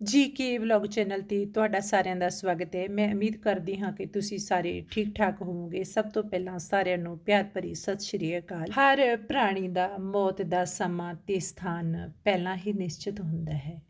ਜੀ ਕੇ vlog channel ਤੇ ਤੁਹਾਡਾ ਸਾਰਿਆਂ ਦਾ ਸਵਾਗਤ ਹੈ। ਮੈਂ ਉਮੀਦ ਕਰਦੀ ਹਾਂ ਕਿ ਤੁਸੀਂ ਸਾਰੇ ਠੀਕ ਠਾਕ ਹੋਵੋਗੇ। ਸਭ ਤੋਂ ਪਹਿਲਾਂ ਸਾਰਿਆਂ ਨੂੰ ਪਿਆਰ ਭਰੀ ਸਤਿ ਸ਼੍ਰੀ ਅਕਾਲ। ਹਰ ਪ੍ਰਾਣੀ ਦਾ ਮੌਤ ਦਾ ਸਮਾਂ ਤੇ ਸਥਾਨ ਪਹਿਲਾਂ ਹੀ ਨਿਸ਼ਚਿਤ ਹੁੰਦਾ ਹੈ।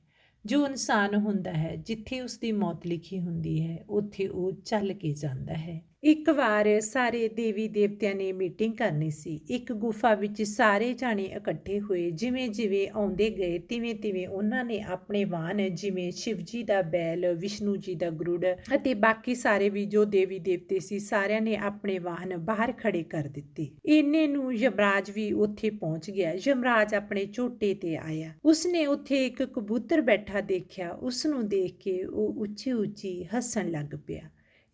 ਜੋ ਇਨਸਾਨ ਹੁੰਦਾ ਹੈ, ਜਿੱਥੇ ਉਸ ਦੀ ਮੌਤ ਲਿਖੀ ਹੁੰਦੀ ਹੈ, ਉੱਥੇ ਉਹ ਚੱਲ ਕੇ ਜਾਂਦਾ ਹੈ। ਇੱਕ ਵਾਰ ਸਾਰੇ ਦੇਵੀ ਦੇਵਤਿਆਂ ਨੇ ਮੀਟਿੰਗ ਕਰਨੀ ਸੀ। ਇੱਕ ਗੁਫਾ ਵਿੱਚ ਸਾਰੇ ਜਾਣੇ ਇਕੱਠੇ ਹੋਏ, ਜਿਵੇਂ ਜਿਵੇਂ ਆਉਂਦੇ ਗਏ, ਤਿਵੇਂ ਤਿਵੇਂ ਉਹਨਾਂ ਨੇ ਆਪਣੇ ਵਾਹਨ, ਜਿਵੇਂ ਸ਼ਿਵਜੀ ਦਾ ਬੈਲ, ਵਿਸ਼ਨੂੰ ਜੀ ਦਾ ਗਰੁੜ ਅਤੇ ਬਾਕੀ ਸਾਰੇ ਵੀ ਜੋ ਦੇਵੀ ਦੇਵਤੇ ਸੀ, ਸਾਰਿਆਂ ਨੇ ਆਪਣੇ ਵਾਹਨ ਬਾਹਰ ਖੜੇ ਕਰ ਦਿੱਤੇ। ਇੰਨੇ ਨੂੰ ਯਮਰਾਜ ਵੀ ਉੱਥੇ ਪਹੁੰਚ ਗਿਆ। ਯਮਰਾਜ ਆਪਣੇ ਝੋਟੇ ਤੇ ਆਇਆ। ਉਸਨੇ ਉੱਥੇ ਇੱਕ ਕਬੂਤਰ ਬੈਠਾ ਦੇਖਿਆ। ਉਸ ਨੂੰ ਦੇਖ ਕੇ ਉਹ ਉੱਚੀ ਉੱਚੀ ਹੱਸਣ ਲੱਗ ਪਿਆ।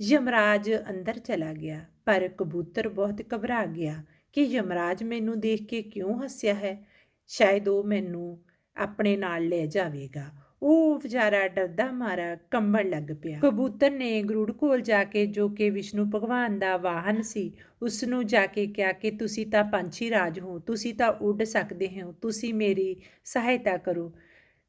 ਯਮਰਾਜ ਅੰਦਰ ਚਲਾ ਗਿਆ, ਪਰ ਕਬੂਤਰ ਬਹੁਤ ਘਬਰਾ ਗਿਆ ਕਿ ਯਮਰਾਜ ਮੈਨੂੰ ਦੇਖ ਕੇ ਕਿਉਂ ਹੱਸਿਆ ਹੈ। ਸ਼ਾਇਦ ਉਹ ਮੈਨੂੰ ਆਪਣੇ ਨਾਲ ਲੈ ਜਾਵੇਗਾ। ਉਹ ਵਿਚਾਰਾ ਡਰਦਾ ਮਾਰਾ ਕੰਬਣ ਲੱਗ ਪਿਆ। ਕਬੂਤਰ ਨੇ ਗਰੂੜ ਕੋਲ ਜਾ ਕੇ, ਜੋ ਕਿ ਵਿਸ਼ਨੂੰ ਭਗਵਾਨ ਦਾ ਵਾਹਨ ਸੀ ਉਸ ਨੂੰ ਜਾ ਕੇ ਕਿਹਾ ਕਿ ਤੁਸੀਂ ਤਾਂ ਪੰਛੀ ਰਾਜ ਹੋ, ਤੁਸੀਂ ਤਾਂ ਉੱਡ ਸਕਦੇ ਹੋ, ਤੁਸੀਂ ਮੇਰੀ ਸਹਾਇਤਾ ਕਰੋ।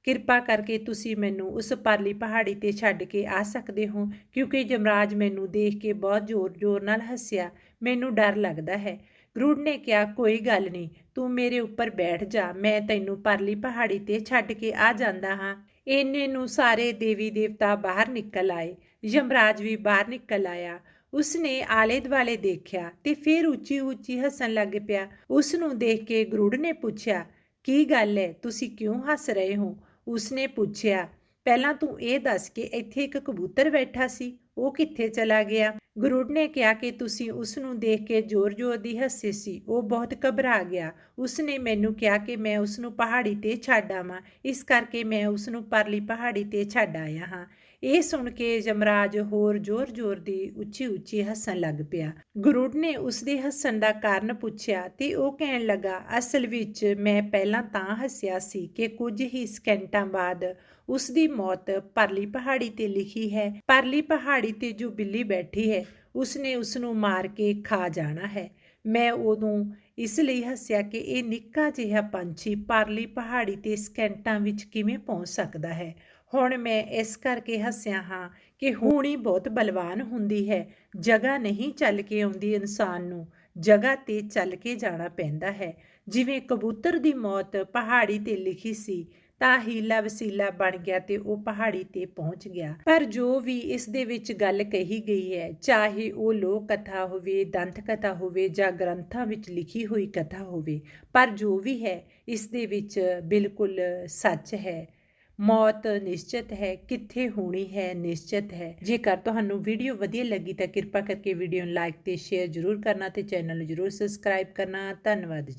ਕਿਰਪਾ ਕਰਕੇ ਤੁਸੀਂ ਮੈਨੂੰ ਉਸ ਪਰਲੀ ਪਹਾੜੀ ਤੇ ਛੱਡ ਕੇ ਆ ਸਕਦੇ ਹੋ, ਕਿਉਂਕਿ ਜਮਰਾਜ ਮੈਨੂੰ ਦੇਖ ਕੇ ਬਹੁਤ ਜ਼ੋਰ-ਜ਼ੋਰ ਨਾਲ ਹੱਸਿਆ। ਮੈਨੂੰ ਡਰ ਲੱਗਦਾ ਹੈ। ਗਰੂੜ ਨੇ ਕਿਹਾ, ਕੋਈ ਗੱਲ ਨਹੀਂ, ਤੂੰ ਮੇਰੇ ਉੱਪਰ ਬੈਠ ਜਾ, ਮੈਂ ਤੈਨੂੰ ਪਰਲੀ ਪਹਾੜੀ ਤੇ ਛੱਡ ਕੇ ਆ ਜਾਂਦਾ ਹਾਂ। ਇੰਨੇ ਨੂੰ ਸਾਰੇ ਦੇਵੀ ਦੇਵਤਾ ਬਾਹਰ ਨਿਕਲ ਆਏ। ਯਮਰਾਜ ਵੀ ਬਾਹਰ ਨਿਕਲ ਆਇਆ। ਉਸਨੇ ਆਲੇ ਦੁਆਲੇ ਦੇਖਿਆ ਤੇ ਫਿਰ ਉੱਚੀ ਉੱਚੀ ਹੱਸਣ ਲੱਗ ਪਿਆ। ਉਸ ਨੂੰ ਦੇਖ ਕੇ ਗਰੂੜ ਨੇ ਪੁੱਛਿਆ, ਕੀ ਗੱਲ ਹੈ? ਤੁਸੀਂ ਕਿਉਂ ਹੱਸ ਰਹੇ ਹੋ? ਉਸਨੇ ਪੁੱਛਿਆ ਪਹਿਲਾਂ ਤੂੰ ਇਹ ਦੱਸ ਕਿ ਇੱਥੇ ਇੱਕ ਕਬੂਤਰ ਬੈਠਾ ਸੀ? ਉਹ ਕਿੱਥੇ ਚਲਾ ਗਿਆ? ਗਰੁੜ ਨੇ ਕਿਹਾ ਕਿ ਤੁਸੀਂ ਉਸ ਨੂੰ ਦੇਖ ਕੇ ਜ਼ੋਰ-ਜ਼ੋਰ ਦੀ ਹੱਸੇ ਸੀ। ਉਹ ਬਹੁਤ ਘਬਰਾ ਗਿਆ। ਉਸਨੇ ਮੈਨੂੰ ਕਿਹਾ ਕਿ ਮੈਂ ਉਸ ਨੂੰ ਪਹਾੜੀ ਤੇ ਛੱਡ ਆਵਾਂ। ਇਸ ਕਰਕੇ ਮੈਂ ਉਸ ਨੂੰ ਪਰਲੀ ਪਹਾੜੀ ਤੇ ਛੱਡ ਆਇਆ ਹਾਂ। ਇਹ ਸੁਣ ਕੇ ਯਮਰਾਜ ਹੋਰ ਜ਼ੋਰ-ਜ਼ੋਰ ਦੀ ਉੱਚੀ-ਉੱਚੀ ਹੱਸਣ ਲੱਗ ਪਿਆ। ਗਰੁੜ ਨੇ ਉਸ ਦੇ ਹੱਸਣ ਦਾ ਕਾਰਨ ਪੁੱਛਿਆ ਤੇ ਉਹ ਕਹਿਣ ਲੱਗਾ, ਅਸਲ ਵਿੱਚ ਮੈਂ ਪਹਿਲਾਂ ਤਾਂ ਹੱਸਿਆ ਸੀ ਕਿ ਕੁਝ ਹੀ ਸਕਿੰਟਾਂ ਬਾਅਦ ਉਸ ਦੀ ਮੌਤ ਪਰਲੀ ਪਹਾੜੀ ਤੇ ਲਿਖੀ ਹੈ। ਪਰਲੀ ਪਹਾੜੀ ਤੇ ਜੋ ਬਿੱਲੀ ਬੈਠੀ ਹੈ, ਉਸਨੇ ਉਸ ਨੂੰ ਮਾਰ ਕੇ ਖਾ ਜਾਣਾ ਹੈ। ਮੈਂ ਉਦੋਂ ਇਸ ਲਈ ਹੱਸਿਆ ਕਿ ਇਹ ਨਿੱਕਾ ਜਿਹਾ ਪੰਛੀ ਪਰਲੀ ਪਹਾੜੀ ਤੇ ਸਕੈਂਟਾਂ ਵਿੱਚ ਕਿਵੇਂ ਪਹੁੰਚ ਸਕਦਾ ਹੈ। ਹੁਣ ਮੈਂ ਇਸ ਕਰਕੇ ਹੱਸਿਆ ਹਾਂ ਕਿ ਹੂਣੀ ਬਹੁਤ ਬਲਵਾਨ ਹੁੰਦੀ ਹੈ। ਜਗ੍ਹਾ ਨਹੀਂ ਚੱਲ ਕੇ ਆਉਂਦੀ ਇਨਸਾਨ ਨੂੰ, ਜਗ੍ਹਾ ਤੇ ਚੱਲ ਕੇ ਜਾਣਾ ਪੈਂਦਾ ਹੈ। ਜਿਵੇਂ ਕਬੂਤਰ ਦੀ ਮੌਤ ਪਹਾੜੀ ਤੇ ਲਿਖੀ ਸੀ ਤਾਂ ਹੀਲਾ ਵਸੀਲਾ ਬਣ ਗਿਆ ਤੇ ਉਹ ਪਹਾੜੀ ਤੇ ਪਹੁੰਚ ਗਿਆ। ਪਰ ਜੋ ਵੀ ਇਸ ਦੇ ਵਿੱਚ ਗੱਲ ਕਹੀ ਗਈ ਹੈ, ਚਾਹੇ ਉਹ ਲੋਕ ਕਥਾ ਹੋਵੇ, ਦੰਤ ਕਥਾ ਹੋਵੇ ਜਾਂ ਗ੍ਰੰਥਾਂ ਵਿੱਚ ਲਿਖੀ ਹੋਈ ਕਥਾ ਹੋਵੇ, ਪਰ ਜੋ ਵੀ ਹੈ, ਇਸ ਦੇ ਵਿੱਚ ਬਿਲਕੁਲ ਸੱਚ ਹੈ। ਮੌਤ ਨਿਸ਼ਚਿਤ ਹੈ, ਕਿੱਥੇ ਹੋਣੀ ਹੈ ਨਿਸ਼ਚਿਤ ਹੈ। ਜੇਕਰ ਤੁਹਾਨੂੰ ਵੀਡੀਓ ਵਧੀਆ ਲੱਗੀ ਤਾਂ ਕਿਰਪਾ ਕਰਕੇ ਵੀਡੀਓ ਨੂੰ ਲਾਈਕ ਤੇ ਸ਼ੇਅਰ ਜ਼ਰੂਰ ਕਰਨਾ ਤੇ ਚੈਨਲ ਨੂੰ ਜ਼ਰੂਰ ਸਬਸਕ੍ਰਾਈਬ ਕਰਨਾ। ਧੰਨਵਾਦ ਜੀ।